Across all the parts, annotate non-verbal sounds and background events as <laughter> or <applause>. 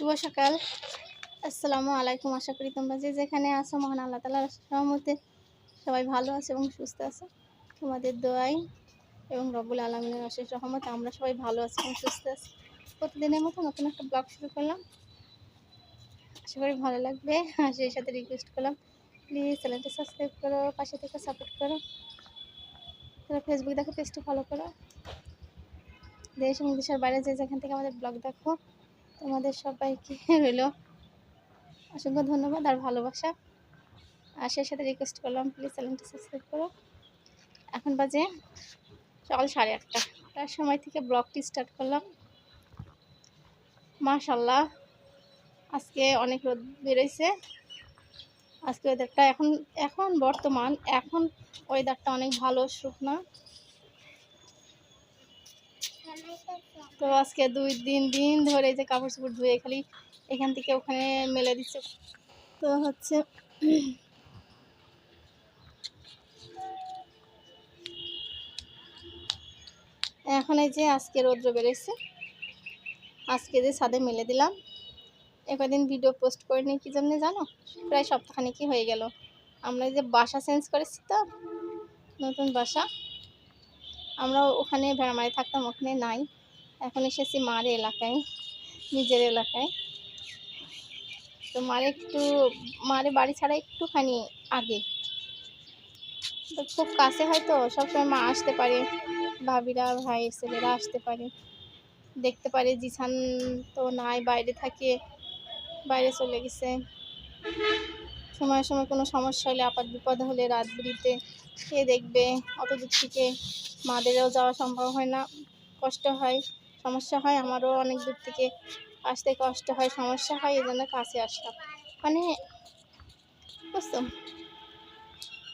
শুভ সকাল। আসসালামু আলাইকুম। আশা করি তোমরা যে যেখানে আসো মহান আল্লাহ তালার সহমতে সবাই ভালো আছে এবং সুস্থ আছে। তোমাদের দোয়াই এবং রব্বুল আলমিনের অশেষ রহমতে আমরা সবাই ভালো আছি এবং সুস্থ আছি। প্রতিদিনের মতো নতুন একটা ব্লগ শুরু করলাম। আশা করি ভালো লাগবে। আর সেই সাথে রিকোয়েস্ট করলাম প্লিজ চ্যানেলটা সাবস্ক্রাইব করো, পাশে থেকে সাপোর্ট করো। তারা ফেসবুক দেখো পেজটা ফলো করো। দেশ এবং দেশের বাইরে যে যেখান থেকে আমাদের ব্লগ দেখো তোমাদের সবাইকে রইল অসংখ্য ধন্যবাদ আর ভালোবাসা। আর সেই সাথে রিকোয়েস্ট করলাম প্লিজ চ্যানেলটা সাবস্ক্রাইব করো। এখন বাজে সকাল সাড়ে আটটা। তার সময় থেকে ব্লগটি স্টার্ট করলাম। মাশাল্লাহ আজকে অনেক রোদ বেরোইছে। আজকে ওয়েদারটা এখন এখন বর্তমান, এখন ওয়েদারটা অনেক ভালো, শুকনা। তো আজকে দুই দিন দিন ধরে যে কাপড় চোপড় ধুয়ে খালি এখান থেকে ওখানে মেলে দিচ্ছে। তো হচ্ছে এখন এই যে আজকে রৌদ্র বেরোচ্ছে আজকে যে ছাদে মেলে দিলাম। একদিন ভিডিও পোস্ট করিনি কি জন্য জানো? প্রায় সপ্তাহখানেক কি হয়ে গেল। আমরা যে বাসা চেঞ্জ করেছি তো, নতুন বাসা। আমরা ওখানে ভেড়ামারি থাকতাম, ওখানে নাই। এখন এসেছি মার এলাকায়, নিজের এলাকায়। তো মারে একটু, মারে বাড়ি ছাড়া একটুখানি আগে। তো খুব কাছে হয়তো, সবসময় মা আসতে পারে, ভাবিরা, ভাই, ছেলেরা আসতে পারে। দেখতে পারে জিসান তো নাই, বাইরে থাকে, বাইরে চলে গেছে। সময় সময় কোনো সমস্যা হলে আপাত বিপদ হলে, রাত বিড়িতে কে দেখবে অত দূর থেকে মাদেরও যাওয়া সম্ভব হয় না, কষ্ট হয়, সমস্যা হয়, আমারও অনেক দূর থেকে আসতে কষ্ট হয়, সমস্যা হয় এই জন্য কাছে আসলাম। মানে বুঝতো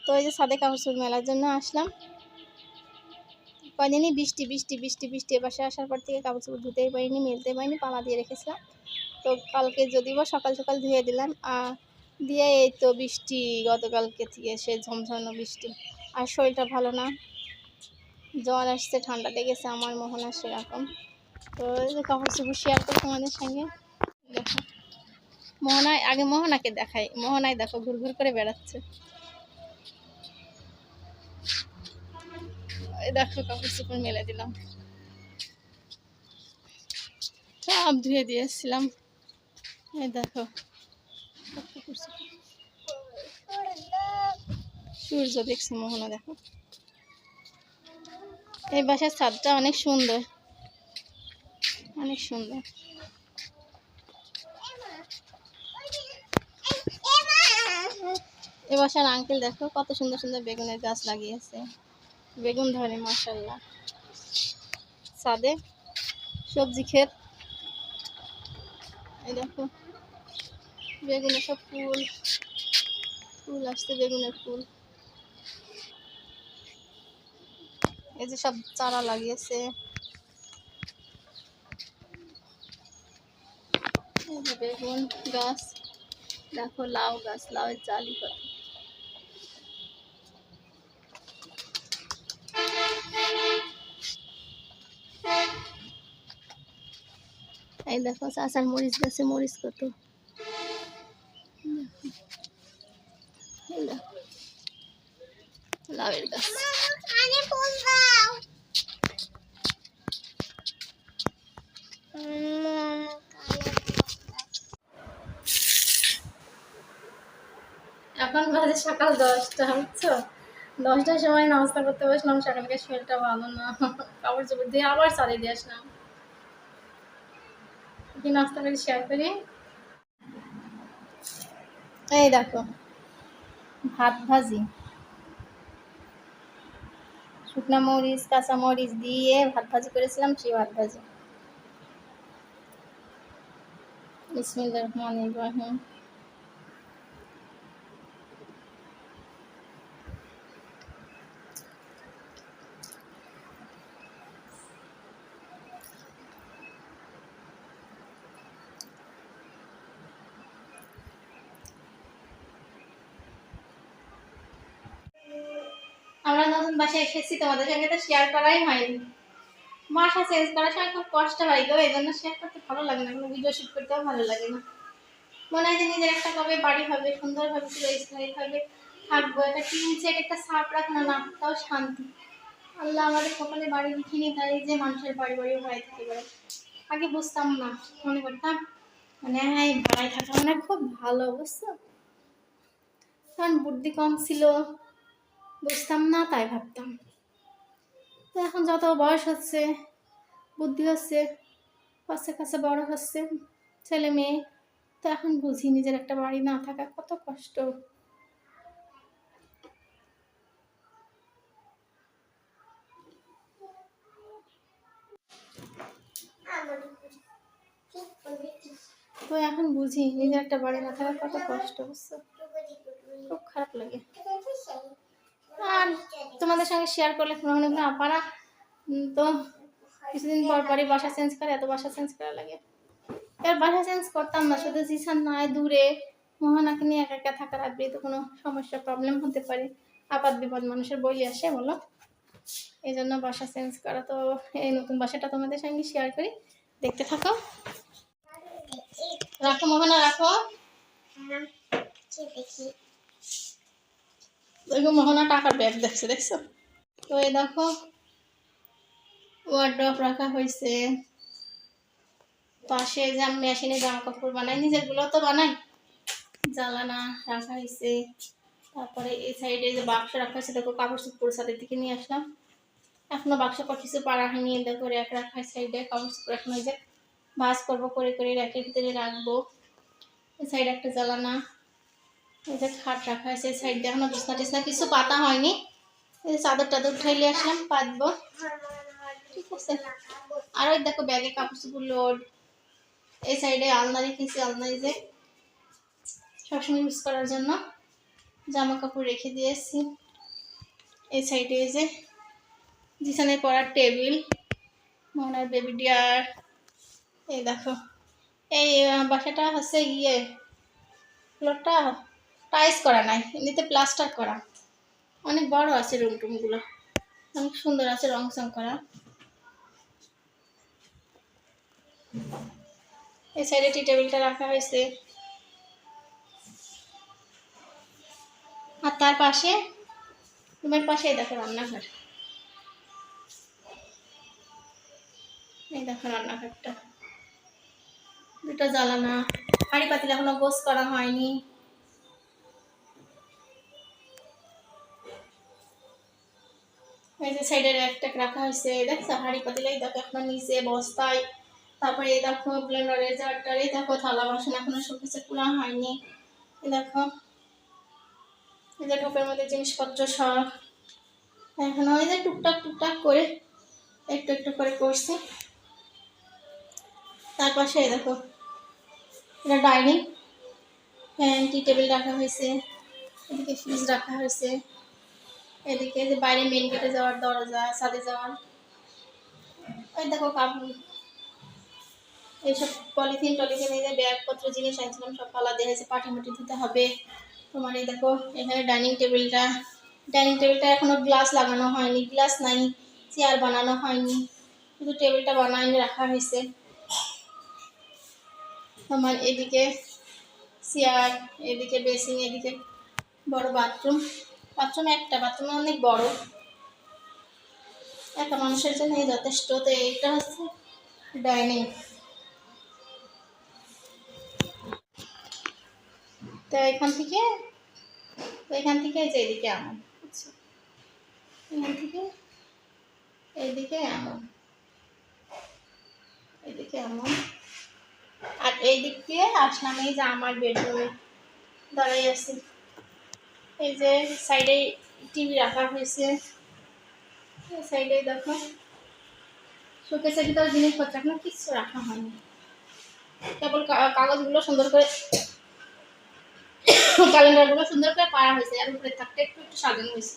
তো এই যে সাদে কাপড় চোপড় মেলার জন্য আসলাম। কদিনই বৃষ্টি বৃষ্টি বৃষ্টি বৃষ্টি এপাশে আসার পর থেকে কাপড় চোপড় ধুতেই পারিনি, মেলতে পারিনি, পালা দিয়ে রেখেছিলাম। তো কালকে যদি বা সকাল সকাল ধুয়ে দিলাম দিয়ে এই তো বৃষ্টি, গতকালকে থেকে সে ঝমঝমানো বৃষ্টি। আর শরীরটা ভালো না। জ্বর আসছে, ঠান্ডা লেগেছে, আমার মোহনা সেরকম। তো কাপড় চোপড় শেয়ার করো তোমাদের সঙ্গে। দেখো। মোহনায়, আগে মোহনাকে দেখাই। মোহনায় দেখো, ঘুর ঘুর করে বেড়াচ্ছে। দেখো কাপড় চোপড় মেলে দিলাম। সব ধুয়ে দিয়ে এসেছিলাম। এই দেখো। কাপড় চোপড়। সূর্য দেখছি, মোহনা দেখো। এই বাসার ছাদটা অনেক সুন্দর। অনেক সুন্দর। এ বাসার আঙ্কেল দেখো, কত সুন্দর সুন্দর বেগুনের গাছ লাগিয়েছে। বেগুন ধরে মাসাল্লাহ ছাদে সবজি ক্ষেত। এই দেখো বেগুনের সব ফুল। ফুল আসছে, বেগুনের ফুল। এই যে সব চারা লাগিয়েছে। বেগুন গাছ, দেখো লাউ গাছ, লাউয়ের চালি কত। এই দেখো চাষার মরিচ গাছে মরিচ কত। লাউয়ের গাছ। সকাল দশটা, বুঝছ? দশটার সময় নাস্তা করতে বসলাম সকালকে শরীরটা ভালো না। কাপড় চোপড় দিয়ে আবার চালিয়ে দিয়ে আসলাম। কি নাস্তা শেয়ার করি? এই দেখো, ভাত ভাজি। শুকনা মরিচ, কাঁচা মরিচ দিয়ে ভাত ভাজি করেছিলাম, সেই ভাত ভাজি। রহিম। আমরা নতুন বাসায় এসেছি, তোমাদের সঙ্গে তো শেয়ার করাই হয়নি। বাসা চেঞ্জ করার সময় খুব কষ্ট হয় গো, এই জন্য শেয়ার করতে ভালো লাগে না, কোনো ভিডিও শুট করতেও ভালো লাগে না। মনে হয় যে নিজের একটা কবে বাড়ি হবে, সুন্দরভাবে পুরো স্থায়ীভাবে থাকব, একটা টিন সেট একটা সাপ রাখানো না তাও শান্তি। আল্লাহ আমাদের কপালে বাড়ি লিখিনি তাই যে মানুষের বাড়ি বাড়ি ভাড়ায় থাকতে পারে আগে বুঝতাম না, মনে করতাম মানে হ্যাঁ ভাড়ায় থাকা মানে খুব ভালো, বুঝছ? কারণ বুদ্ধি কম ছিল বুঝতাম না, তাই ভাবতাম। তো এখন যত বয়স হচ্ছে, বুদ্ধি হচ্ছে, কাছে কাছে বড় হচ্ছে, ছেলে মেয়ে, তো এখন বুঝি নিজের একটা বাড়ি না থাকা কত কষ্ট। তো এখন বুঝি নিজের একটা বাড়ি না থাকা কত কষ্ট খুব খারাপ লাগে। আর তোমাদের সঙ্গে শেয়ার করলে মনে হয় আপারা তো কিছুদিন পর পরই বাসা চেঞ্জ করে, এত বাসা চেঞ্জ করা লাগে। এর বাসা চেঞ্জ করতাম না, শুধু জিসান নয় দূরে মোহনাকে নিয়ে একা একা থাকা রাখবে তো কোনো সমস্যা প্রবলেম হতে পারে। আপাত বিপদ মানুষের বই আসে, বলো। এই জন্য বাসা চেঞ্জ করা তো, এই নতুন বাসাটা তোমাদের সঙ্গে শেয়ার করি। দেখতে থাকো। রাখো মোহনা, রাখো। দেখো মোহনা টাকার ব্যাগ দেখছে, দেখছ? তো এই দেখো ওয়ার্ড্রপ রাখা হয়েছে পাশে যে আমি মেশিনে জামা কাপড় বানাই নিজেরগুলো তো বানাই। জ্বালানা রাখা হয়েছে তারপরে এই সাইডে যে বাক্স রাখা হয়েছে দেখো, কাপড় চোপড় সাথে থেকে নিয়ে আসলাম। এখনও বাক্স পর কিছু পাড়া হয়নি দেখো র্যাক রাখা সাইডে কাপড় চোপড় এখন যে ভাজ করব, করে করে র্যাকের ভিতরে রাখব। এই সাইডে একটা জ্বালানা এই যে খাট রাখা হয়েছে, এই সাইড এখনও বিছনা টিছনা কিছু পাতা হয়নি। এই যে চাদর টাদর উঠাইলে আসলাম, পাতবো। ঠিক আছে। আর ওই দেখো ব্যাগে কাপড় চোপড় লোড এই সাইডে আলনা রেখেছি আলনায় যে সবসময় ইউজ করার জন্য। জামা কাপড় রেখে দিয়েছি। এই সাইডে এই যে বিছানে পড়ার টেবিল, মোহনার বেবি ডিয়ার এই দেখো। এই বাসাটা হচ্ছে ইয়ে ফ্লোরটা টাইস করা নাই, এমনিতে প্লাস্টার করা। অনেক বড় আছে রুম টুমগুলো অনেক সুন্দর আছে রং চং করা। এই সাইডে টি টেবিলটা রাখা হয়েছে। আর তার পাশে, রুমের পাশেই দেখো রান্নাঘর। এই দেখো রান্নাঘরটা। দুটো জ্বালানা। হাঁড়ি পাতিল এখনও গোস করা হয়নি। সাইডের একটা রাখা হয়েছে। দেখছ? হাঁড়ি পাতিল দেখো এখনও নিচে বস্তায়। তারপরে এই দেখো ব্লেন্ডারের জারটার দেখো থালা বাসন এখনও সব কিছু খোলা হয়নি। দেখো। এই যে টোপের মধ্যে জিনিসপত্র সব। এখন ওই যে টুকটাক টুকটাক করে একটু একটু করে করছি। তার পাশে দেখো, এটা ডাইনিং টি টেবিল রাখা হয়েছে। এদিকে ফ্রিজ রাখা হয়েছে। এদিকে যে বাইরে মেন গেটে যাওয়ার দরজা, ছাদে যাওয়ার। ওই দেখো কাপড় এইসব পলিথিন টলিথিন এই যে ব্যাগপত্র, জিনিস আনছিলাম, সব পালা দিয়ে হয়েছে পাটি মুটি ধুতে হবে। তোমার এই দেখো, এখানে ডাইনিং টেবিলটা। ডাইনিং টেবিলটা এখনও গ্লাস লাগানো হয়নি গ্লাস নাই চেয়ার বানানো হয়নি। শুধু টেবিলটা বানায়নি রাখা হয়েছে। আমার এদিকে চেয়ার এদিকে বেসিং এদিকে বড় বাথরুম বাথরুম একটা, বাথরুম অনেক বড়। একটা মানুষের জন্য যথেষ্ট। তো এইটা হচ্ছে ডাইনিং। তো এখান থেকে তো এখান থেকে এই যে এদিকে এমন বুঝছ? এখান থেকে এইদিকে এমন এদিকে এমন আর এই দিক দিয়ে আসলাম, এই যে আমার বেডরুমে। দাঁড়াই আছি। এই যে সাইডে টিভি রাখা হয়েছে। সাইডে দেখো। শোকেসের ভিতরে জিনিসপত্র এখনও কিচ্ছু রাখা হয়নি। কেবল কাগজগুলো সুন্দর করে <coughs> ক্যালেন্ডারগুলো সুন্দর করে পাড়া হয়েছে। আর উপরে থাকতে একটু একটু সাজানো হয়েছে।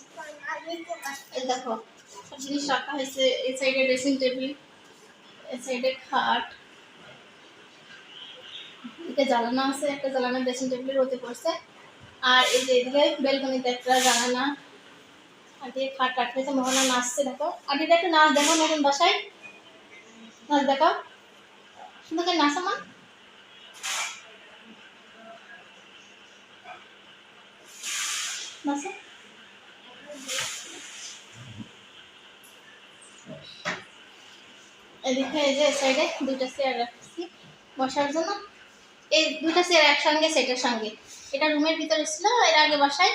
এই দেখো জিনিস রাখা হয়েছে। এই সাইডে ড্রেসিং টেবিল এই সাইডে খাট, এদিকে জ্বালানা আছে। একটা জ্বালানা ড্রেসিং টেবিলের হতে পড়ছে। আর এই যে এদিকে বেলকনিতে একটা আর দিয়ে খাট রাখতেছে মোহনা নাচছে, দেখো। আর এটা একটু নাচ দেখো, নতুন বাসায়। নাচ দেখাও সুন্দর করে নাচো, মা। এদিকে এই যে সাইডে দুইটা চেয়ার রাখছি বসার জন্য। এই দুইটা চেয়ার একসঙ্গে সেটের সঙ্গে। এটা রুমের ভিতরে ছিল, এর আগে বাসায়,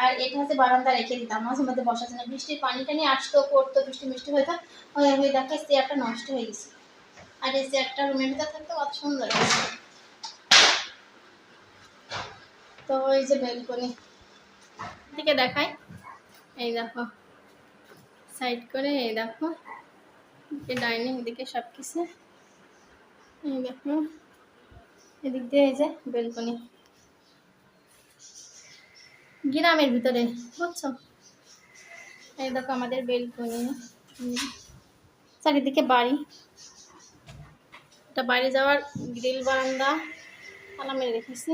আর এটা হচ্ছে বারান্দা রেখে দিতাম। মাঝে মধ্যে বসার জন্য বৃষ্টির পানি টানি আসতো পড়তো, বৃষ্টি মিষ্টি হইতো হয়ে হয়ে দেখে চেয়ারটা নষ্ট হয়ে গেছে। আর এই চেয়ারটা রুমের ভিতর থাকতে কত সুন্দর তো এই যে বেলকনি থেকে দেখাই। এই দেখো সাইড করে এই দেখো ডাইনিং এদিকে সব কিছু এই দেখো। এদিক দিয়ে এই যে বেলকনি। গ্রামের ভিতরে, বুঝছ? এই দেখো আমাদের বেলকনি। চারিদিকে বাড়ি। এটা বাইরে যাওয়ার গ্রিল বারান্দা, তালা মেরে রেখেছি।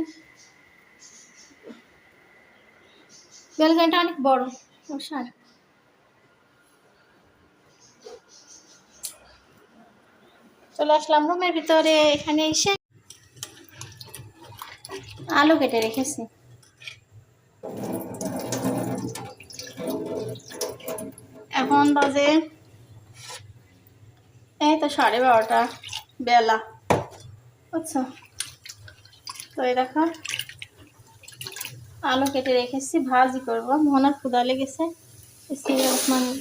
বেলকনিটা অনেক বড় মশার চলে আসলাম রুমের ভিতরে, এখানে এসে আলু কেটে রেখেছি। এখন বাজে এই তো সাড়ে বারোটা বেলা আচ্ছা তো এই দেখো, আলু কেটে রেখেছি, ভাজি করব মোহনার ক্ষুদা লেগেছে বিসমিল্লাহির রহমানির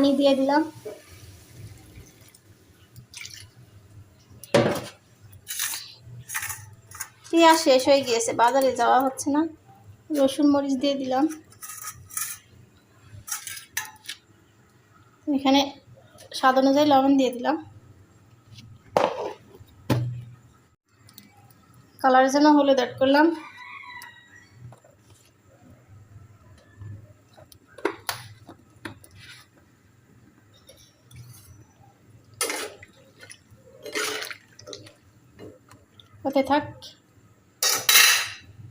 পানি দিয়ে দিলাম। পেঁয়াজ শেষ হয়ে গিয়েছে, বাজারে যাওয়া হচ্ছে না। রসুন মরিচ দিয়ে দিলাম। এখানে স্বাদ অনুযায়ী লবণ দিয়ে দিলাম। কালারের জন্য হলুদ অ্যাড করলাম। ওতে থাক।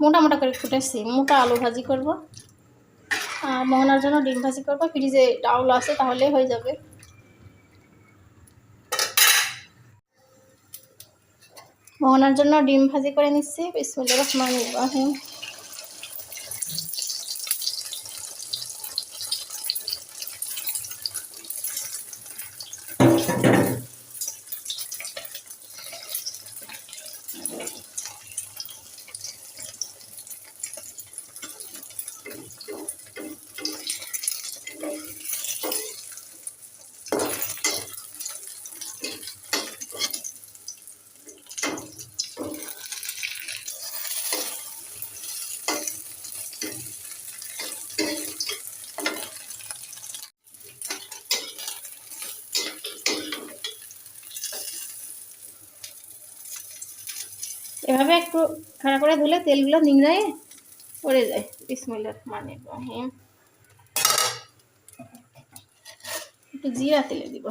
মোটা মোটা করে ফুটেছি মোটা আলু ভাজি করব। আর মোহনার জন্য ডিম ভাজি করব। ফ্রিজে ডাউল আছে, তাহলে হয়ে যাবে। মোহনার জন্য ডিম ভাজি করে নিচ্ছি। বিসমুল্লা রহমান ইব্রাহিম এভাবে একটু খাড়া করে ধুলে তেলগুলো নিংড়ায় পড়ে যায়। বিসমুল্লাহ রহমান ইব্রাহিম একটু জিরা তেলে দিব।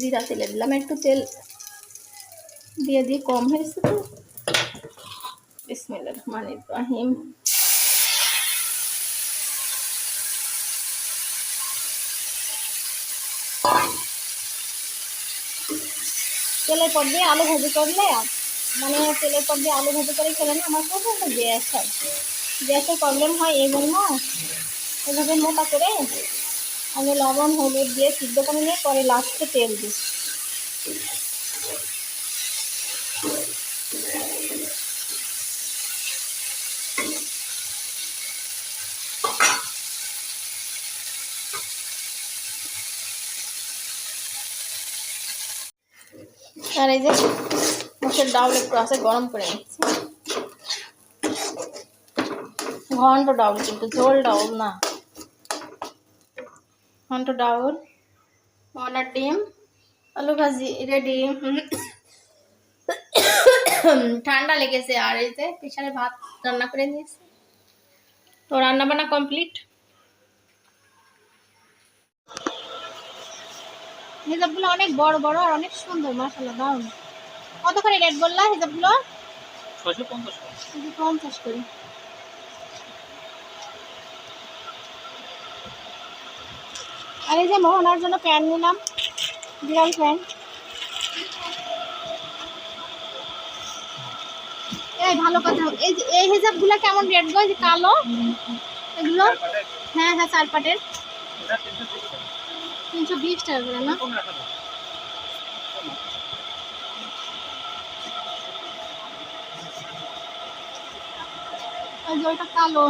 জিরা তেলে দিলাম। একটু তেল দিয়ে দিয়ে কম হয়েছে তো। বিসমুল্লাহ রহমান ইব্রাহিম তেলের পর দিয়ে আলু ভাজি করলে মানে তেলের পর দিয়ে আলু ভাজি করে খেলে না আমার প্রচণ্ড গ্যাস হয়। গ্যাসের প্রবলেম হয় এই জন্য এভাবে মোটা করে আমি লবণ, হলুদ দিয়ে সিদ্ধ করে নিয়ে পরে লাস্টে তেল দিই। আর এই যে মুখের ডাউল একটু আছে, গরম করে নিচ্ছি। ঘন্ট ডাউল, কিন্তু ঝোল ডাউল না। ঘন্ট ডাউল মনার ডিম, আলু ভাজি রেডি ঠান্ডা লেগেছে, আর এই যে প্রেশারে ভাত রান্না করে নিয়েছি। তো রান্না বান্না কমপ্লিট? হিজাবগুলো অনেক বড় বড় আর অনেক সুন্দর মাসাল্লাহ দারুণ। কত করে রেট বললা হিজাবগুলো? ছয়শো পঞ্চাশ করে। আর এই যে মোহনার জন্য প্যান্ট নিলাম বিড়াল প্যান্ট। এই ভালো কথা এই যে এই হিসাবগুলো কেমন রেট গো? কালো এগুলো? হ্যাঁ হ্যাঁ চার পাটের। তিনশো বিশ টাকা করে, না? ওই যে ওটা কালো।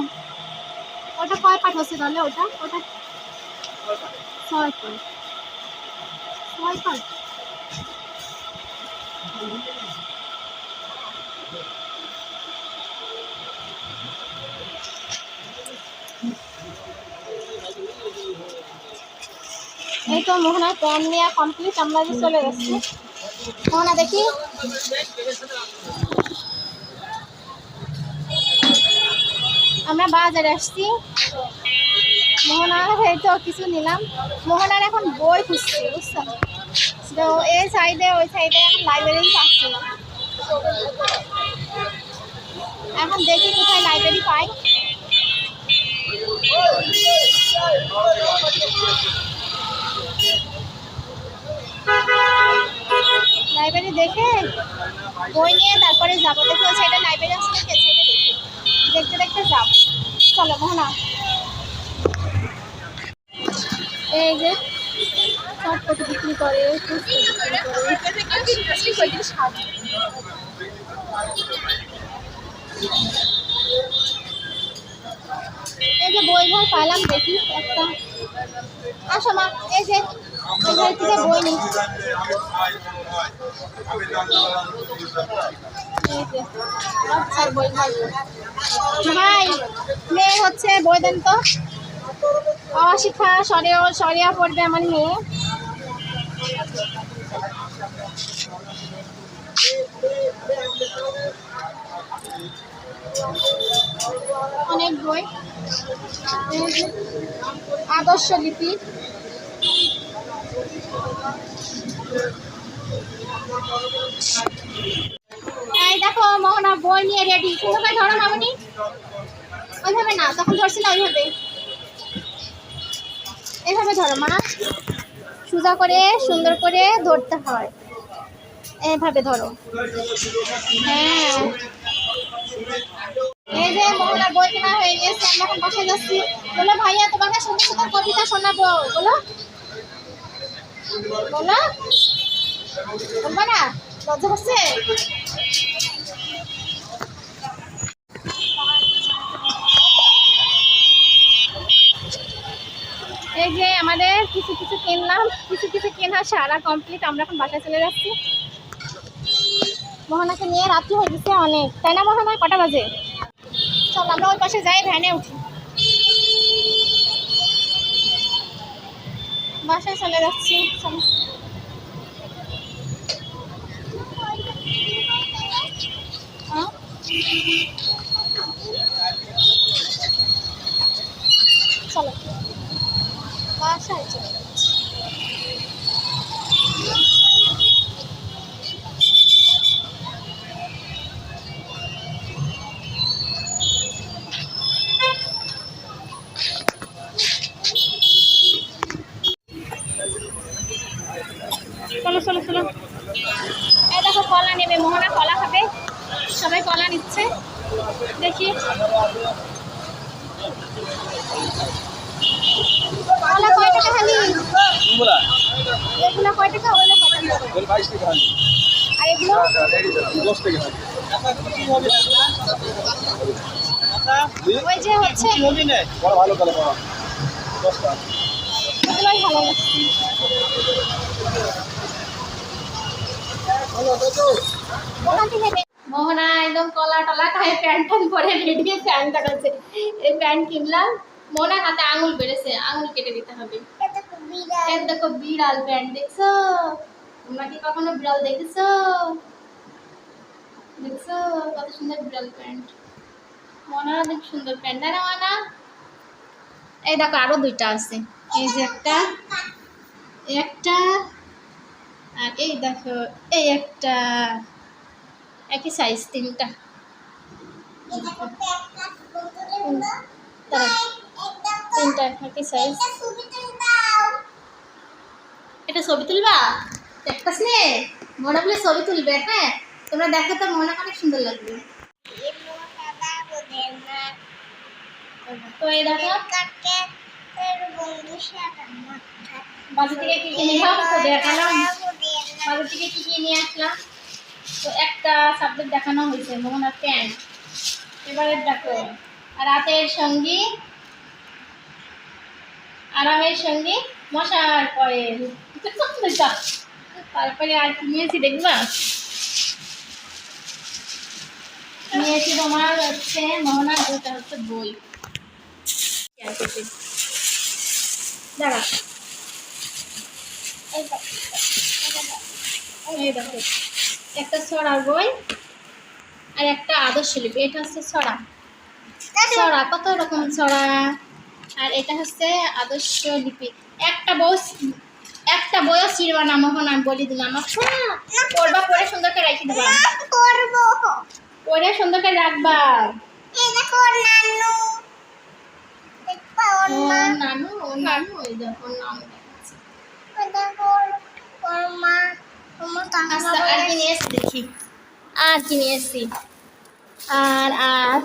ওটা কয় পাট হচ্ছে তাহলে ওটা? ওটা ছয় পাট ছয় পাট তো মোহনার প্যান নেওয়া কমপ্লিট আমরা যে চলে গেছি। মোহনা, দেখি। আমরা বাজারে আসছি। মোহনার এই তো কিছু নিলাম। মোহনার এখন বই খুঁজছি, বুঝছ? তো এই সাইডে ওই সাইডে এখন লাইব্রেরি পাচ্ছি এখন দেখি কোথায় লাইব্রেরি পাই। লাইব্রেরি দেখে বই নিয়ে তারপরে যাব। দেখি ওই লাইব্রেরি নাকি? ওই সাইডে দেখি। দেখতে দেখতে যাব। চলো মোহনা এই যে চটপটি বিক্রি করে এই যে বই ঘর পাইলাম দেখি একটা। আসো মা, এই যে। থেকে বই ভাই মেয়ে হচ্ছে অশিক্ষা সরিয়া সরিয়া পড়বে আমার মেয়ে অনেক বই। আদর্শ লিপি। এই দেখো, মোহনা বই নিয়ে রেডি সুন্দর ধরো মামনি। ওইভাবে না তখন ধরছি না ওইভাবে। এভাবে ধরো, মা। সোজা করে, সুন্দর করে ধরতে হয়। এভাবে ধরো। হ্যাঁ। এই যে মোহনার বই কেনা হয়ে গেছে, আমরা এখন বাসায় যাচ্ছি। বলো ভাইয়া, তোমাকে সুন্দর সুন্দর কবিতা শোনাবো। বলো। এই যে আমাদের কিছু কিছু কিনলাম, কিছু কিছু কেনা সারা কমপ্লিট আমরা এখন বাসায় চলে যাচ্ছি। মোহনাকে নিয়ে রাত্রি হয়ে গেছে অনেক। তাই না, মোহনা? কটা বাজে? চল, আমরা ওই পাশে যাই, ভ্যানে উঠি। বাসায় চলে যাচ্ছি। হ্যাঁ? চলো। বাসায় চলো। কলা কয় টাকা খালি? কোনগুলা? এগুলো কয় টাকা? ওগুলো কয় টাকা? ওই বাইশ টাকা হালি আর এগুলো? দশ টাকা হালি ওই যে হচ্ছে। বড় ভালো এগুলোই লাগছে। মোহনা নেবে মোহনা একদম কলা টলা খায় প্যান্ট ট্যান্ট পরে রেডি প্যান্ট দেখাচ্ছে। এই প্যান্ট কিনলাম মোহনা হাতে আঙুল বেড়েছে আঙুল কেটে দিতে হবে। দেখো বিড়াল প্যান্ট দেখছ? তোমরা কি কখনো বিড়াল দেখেছ? দেখছ? কত সুন্দর বিড়াল প্যান্ট। মনে অনেক সুন্দর প্যান্ট না মানা এই দেখো আরও দুইটা আছে। এই যে একটা একটা আর এই দেখো এই একটা। একই সাইজ তিনটা। তিনটা একই সাইজ এটা ছবি তুলবা? দেখতেছ নে? মনে বলে ছবি তুলবে হ্যাঁ? তোমরা দেখো তো মনে অনেক সুন্দর লাগবে। বাজার থেকে কি কি নিলাম তো দেখালাম। বাজার থেকে কি কি নিয়ে আসলাম তো একটা সাবজেক্ট দেখানো হয়েছে, মোহনার প্যান্ট এবারে দেখো, রাতের সঙ্গী, আরামের সঙ্গে, মশার কয়েল। তারপরে আর কি নিয়েছি দেখবা। নিয়েছি তোমার হচ্ছে মোহনার দুটা হচ্ছে বই। দাঁড়া। এই দেখো। একটা ছড়ার বই আর একটা আদর্শ লিপি। এটা হচ্ছে ছড়া। ছড়া কত রকম ছড়া? আর এটা হচ্ছে আদর্শ লিপি। একটা বই একটা বইও ছিড়বা না মোহন আমি বলি দিলাম। পড়বা পড়ে সুন্দর করে রেখে দেবা। পড়ে সুন্দর করে রাখবা। নানু। নানু ওই দেখো নাম দেখাচ্ছে আচ্ছা আর কি নিয়ে এসছি দেখি। আর কি নিয়ে এসছি? আর আর।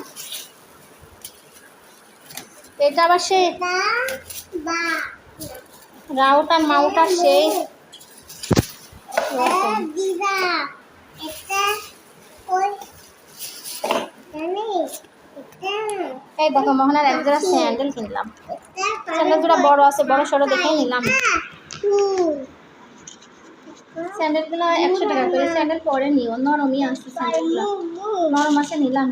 এটা আবার সে? রাউটার, মাউটার সেই এই দেখো, মোহনার এক জোড়া স্যান্ডেল কিনলাম। স্যান্ডেল জোড়া বড় আছে, বড় সড়ো দেখেই নিলাম। স্যান্ডেলগুলো একশো টাকা করে। স্যান্ডেল পরে নিও। নরমই আসছে স্যান্ডেলগুলো নরম নিলাম।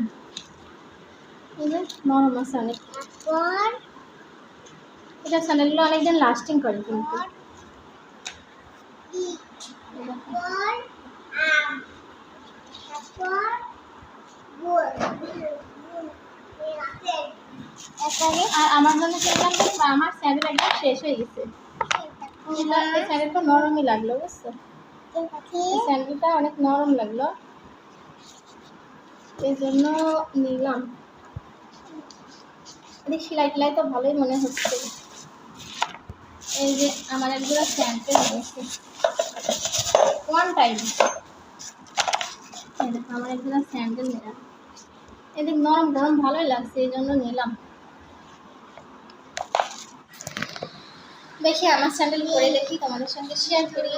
নরম অনেক। এটা স্যান্ডেলগুলো অনেকদিন লাস্টিং করে কিন্তু। আর আমার জন্য আমার স্যান্ডেল একদম শেষ হয়ে গেছে। স্যান্ডেলটা নরমই লাগল, বুঝছ? স্যান্ডেলটা অনেক নরম লাগল। এই জন্য নিলাম। এদিক সেলাই টেলাই তো ভালোই মনে হচ্ছে। এই যে আমার একজোড়া স্যান্ডেল নিয়েছে ওয়ান টাইম আমার একজোড়া স্যান্ডেল নিলাম এদিক নরম গরম ভালোই লাগছে, এই জন্য নিলাম। দেখি আমার স্যান্ডেল পরে দেখি তোমাদের সঙ্গে শেয়ার করি।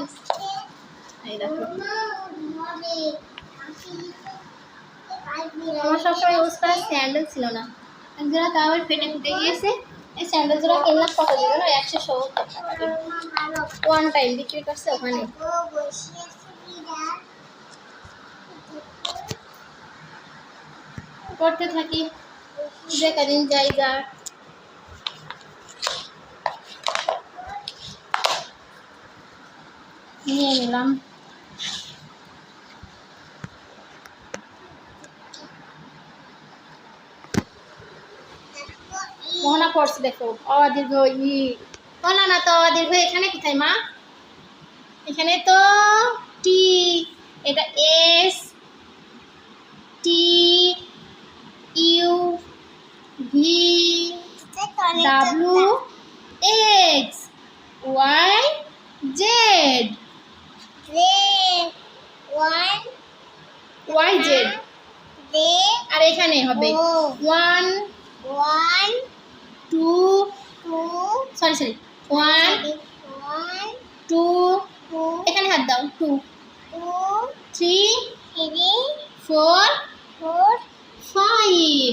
আমার সবসময় ইউজ করা স্যান্ডেল ছিল না। তাও আবার ফেটে ফুটে গিয়েছে। এই স্যান্ডেল কিনলাম কত দিল না? একশো ওয়ান টাইম বিক্রি করছে ওখানে। করতে থাকি। যে কদিন জায়গা নিয়ে নিলাম মোহনা করছে দেখো। অদীর্ঘ ই। ও না তো অদীর্ঘ এখানে কোথায় মা? এখানে তো টি এটা S T U V W X Y Z Y Z আর এখানে হবে one two sorry sorry one two এখানে হাত দাও টু থ্রি ফোর ফাইভ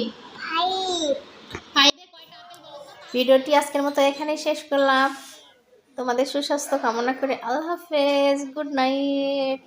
ফাইভে কয়টা আপেল বলো তো? ভিডিওটি আজকের মতো এখানেই শেষ করলাম। তোমাদের সুস্বাস্থ্য কামনা করে আল্লাহ হাফেজ। Good night.